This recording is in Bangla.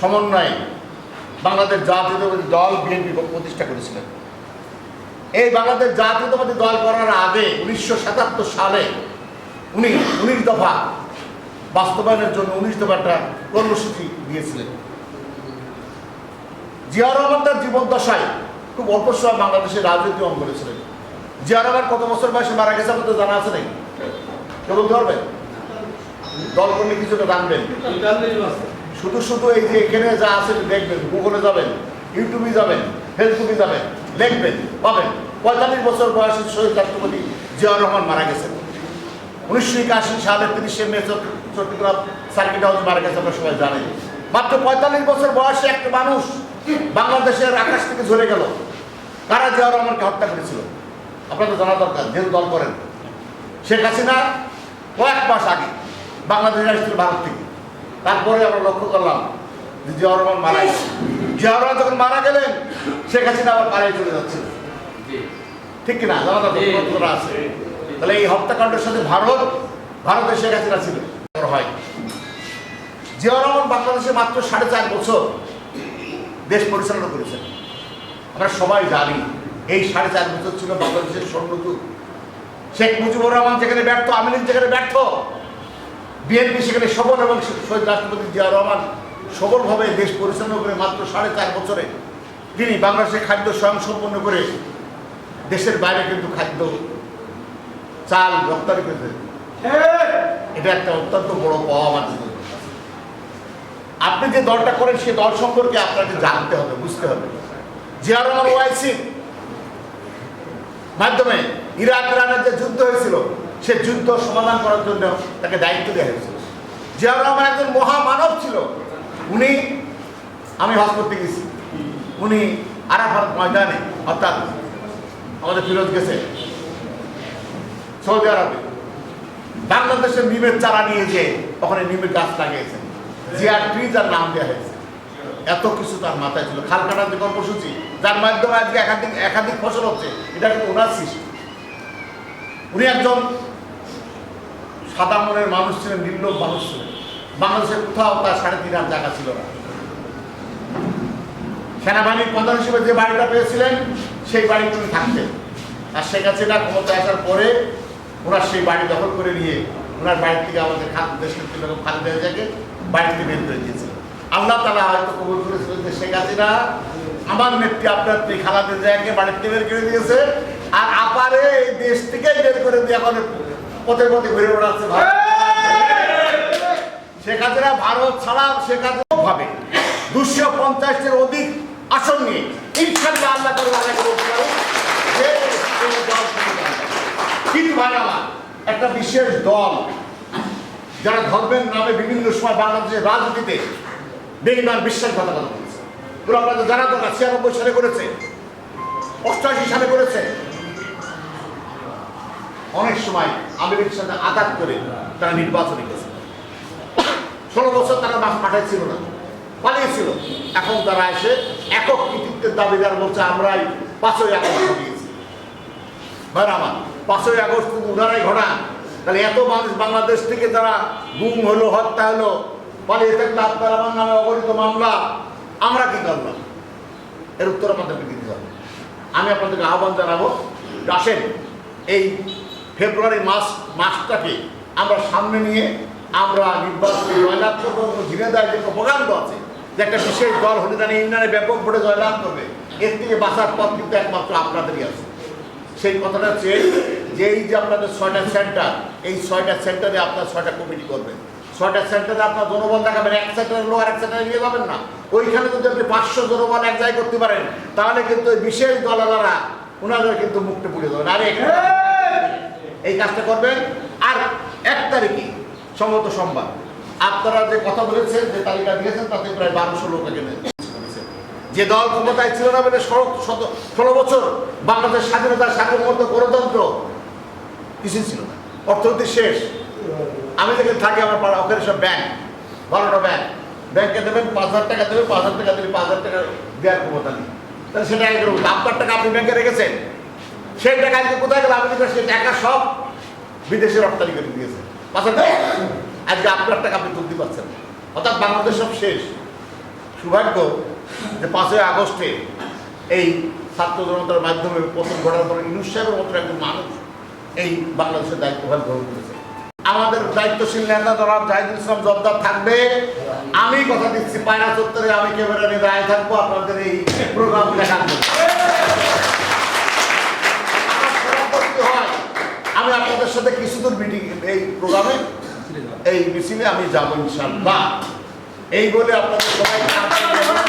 সমন্বয়ে বাংলাদেশ জাতীয়তাবাদী দল বিএনপি প্রতিষ্ঠা করেছিলেন। এই বাংলাদেশ জাতীয়তাবাদী দল করার আগে উনিশশো সাতাত্তর সালে উনি উনিশ দফা বাস্তবায়নের জন্য উনিশ দফা একটা কর্মসূচি দিয়েছিলেন। জিয়া রহমান তার জীবদ্দশায় খুব অল্প সময় বাংলাদেশের রাজনীতি অঙ্গ করেছিলেন জিয়া রহমান কত বছর বয়সে মারা গেছে আপনাদের জানা আছে নাকি? কেউ বলতে পারবেন? দল কিছুটা জানবেন। শুধু শুধু এই যে এখানে যা আছে দেখবেন, গুগলে যাবেন, ইউটিউবে যাবেন, ফেসবুকে যাবেন লিখবেন পাবেন। পঁয়তাল্লিশ বছর বয়সে শহীদ রাষ্ট্রপতি জিয়াউর রহমান মারা গেছেন। উনিশশো একাশি সালে তিরিশে মে চট্টগ্রাম সার্কিট হাউস মারা গেছে, আমরা সবাই জানি। মাত্র পঁয়তাল্লিশ বছর বয়সে একটা মানুষ বাংলাদেশের আকাশ থেকে ঝরে গেল। তারা জিয়াউর রহমানকে হত্যা করেছিল? আপনাদের জানা দরকার যেহেতু দল করেন। শেখ হাসিনা কয়েক মাস আগে বাংলাদেশে আসছিল ভারত থেকে। তারপরে আমরা লক্ষ্য করলাম যে জিয়াউর রহমান মারা গেছে জিয়াউর রহমান যখন মারা গেলেন শেখ হাসিনা আবার পাড়ায় চলে যাচ্ছে। ঠিক কিনা? জানা আছে। তাহলে এই হত্যাকাণ্ডের সাথে ভারত ভারতের শেখ হাসিনা ছিল। হয়। জিয়াউর রহমান বাংলাদেশে মাত্র সাড়ে চার বছর দেশ পরিচালনা করেছেন। আমরা সবাই জানি এই সাড়ে চার বছর ছিল বাংলাদেশের স্বর্ণযুগ। শেখ মুজিবুর রহমান যেখানে ব্যর্থ আমির যেখানে ব্যর্থ বিএনপি সেখানে সবল এবং শহীদ রাষ্ট্রপতি জিয়া রহমান সবলভাবে দেশ পরিচালনা করে মাত্র সাড়ে চার বছরে তিনি বাংলাদেশের খাদ্য স্বয়ংসম্পন্ন করে দেশের বাইরে কিন্তু খাদ্য, চাল রপ্তানি করেছে এটা একটা অত্যন্ত বড় পাওয়া আপনি যে দলটা করেন, সে দল সম্পর্কে আপনাকে জানতে হবে, বুঝতে হবে। জিয়া রহমান ওয়াইসি মাধ্যমে ইরাক ইরানের যে যুদ্ধ হয়েছিল সে যুদ্ধ সমাধান করার জন্য তাকে দায়িত্ব দেওয়া হয়েছিল। জিয়াউর রহমান একজন মহামানব ছিল। উনি, আমি করতে গেছি। উনি আরাফাত ময়দানে, অর্থাৎ আমাদের ফিরোজ গেছে সৌদি আরবে। বাংলাদেশের নিমের চারা নিয়ে যে ওখানে নিমের গাছ লাগিয়েছেন। জিয়ার ট্রিজ আর নাম দেওয়া হয়েছে। এত কিছু তার মাথায় ছিল। খাল কাটার যে কর্মসূচি, যার মাধ্যমে আজকে একাধিক একাধিক ফসল হচ্ছে, এটা কিন্তু ওনার সৃষ্টি। উনি একজন সাদা মনের মানুষ ছিলেন, নির্লোভ মানুষ ছিলেন। বাংলাদেশের কোথাও তার সাড়ে তিন হাজার জায়গা ছিল না। সেনাবাহিনীর প্রধান হিসেবে যে বাড়িটা পেয়েছিলেন, সেই বাড়িতে উনি থাকতেন। আর শেখ হাসিনা ক্ষমতায় আসার পরে ওনার সেই বাড়ি দখল করে নিয়ে ওনার বাড়ি থেকে আমাদের দেশের বেগম খালেদা জিয়াকে বাড়ি থেকে বের করে দিয়েছিল আল্লাহ তালা হয়তো কবুল করেছিলেন যে শেখ হাসিনা, আমার নেত্রী আপনার স্ত্রী খালাদা জিয়াকে বাড়ি থেকে বের করে দিয়েছে। আর আপারে এই দেশ থেকেই বের করে দিয়ে এখন পথে পথে ঘুরে বেড়াচ্ছে। শেখ হাসিনা ভারত ছাড়া শেখ হাসিনা ভাবে দুশো পঞ্চাশের অধিক আসন নিয়ে ইনশাল্লাহ আল্লাহ করে আল্লাহ। কিন্তু ভাই আমার একটা বিশেষ দল যারা ধর্মের নামে বিভিন্ন সময় বাংলাদেশের রাজনীতিতে বেইমান বিশ্বাসঘাতকতা করেছে ওরা আপনাদের জানা দরকার ছিয়ানব্বই সালে করেছে অষ্টআশি সালে করেছে অনেক সময় আমেরিকার সাথে আঘাত করে তারা নির্বাচনে গেছে। ষোলো বছর তারা মাস পাঠাইছিল না, পালিয়েছিল। এখন তারা এসে একক কৃতিত্বের দাবিদার বলছে আমরাই পাঁচই আগস্ট ঘটিয়েছি ভাই আমার, পাঁচই আগস্ট উনারাই ঘটান তাহলে এত মানুষ বাংলাদেশ থেকে তারা গুম হলো, হত্যা হলো, পালিয়ে থাকলে, আপনার আমার নামে অগণিত মামলা, আমরা কি করলাম? এর উত্তর আপনাদেরকে দিতে হবে। আমি আপনাদেরকে আহ্বান জানাব, আসেন, এই ফেব্রুয়ারি মাস, মাসটাকে আমরা সামনে নিয়ে আমরা নির্বাচনে জয়লাভ করব এবং ঝিনেদার যে প্রপাগান্ড আছে, যে একটা বিশেষ দল হলে হলিদানি ইউনিয়নে ব্যাপক ভোটে জয়লাভ করবে। এর থেকে বাঁচার পথ কিন্তু একমাত্র আপনাদেরই আছে। সেই কথাটা হচ্ছে যে এই যে আপনাদের ছয়টা সেন্টার, এই ছয়টা সেন্টারে আপনার ছয়টা কমিটি করবেন। ছয়টা সেন্টারে আপনার জনবল দেখাবেন, এক সেন্টারে লোয়ার এক সেন্টারে নিয়ে যাবেন না। ওইখানে যদি আপনি পাঁচশো জনবল এক জায়গায় করতে পারেন, তাহলে কিন্তু বিশেষ দলালারা ওনাদের কিন্তু মুখটা পুড়ে দেবেন আরে এই কাজটা করবেন। আর এক তারিখে সম্ভবত সোমবার আপনারা যে কথা বলেছেন, যে তালিকা দিয়েছেন, তাতে প্রায় বারোশো লোক এখানে যে দল ক্ষমতায় ছিল না মানে ষোলো বছর বাংলাদেশ স্বাধীনতা সার্বভৌমত্ব গণতন্ত্র কিছুই ছিল না। অর্থনীতি শেষ। আমি যেখানে থাকি, আমার পাড়া, ওখানে সব ব্যাংক বারোটা ব্যাংক ব্যাংকে দেবেন পাঁচ হাজার টাকা দেবেন, পাঁচ হাজার টাকা দিলে পাঁচ হাজার টাকা দেওয়ার ক্ষমতা নেই। তাহলে সেটা আপনার টাকা আপনি ব্যাংকে রেখেছেন? সেই টাকা আজকে কোথায় গেল? আপনি সেই টাকা সব বিদেশে রপ্তানি করে দিয়েছে। পাঁচ হাজার আজকে আপনার টাকা আপনি তুলতে পারছেন। অর্থাৎ বাংলাদেশ সব শেষ। সৌভাগ্য যে পাঁচই আগস্টে এই ছাত্র জনতার মাধ্যমে প্রথম ঘটার পরে ইনুস সাহেবের মতো একজন মানুষ এই বাংলাদেশের দায়িত্বভার গ্রহণ করেছে। আমাদের দায়িত্বশীল নেতা জনাব জাহিদুল ইসলাম জব্দার থাকবে। আমি কথা দিচ্ছি, পায়রা চত্বরে আমি ক্যামেরা নিয়ে দাঁড়িয়ে থাকব। আপনাদের এই প্রোগ্রাম দেখার জন্য আমার সভাপতি হয়, আমি আপনাদের সাথে কিছু দূর মিটিং এই প্রোগ্রামে এই মিছিলে আমি যাব ইনশাল্লাহ এই বলে আপনাদের সবাই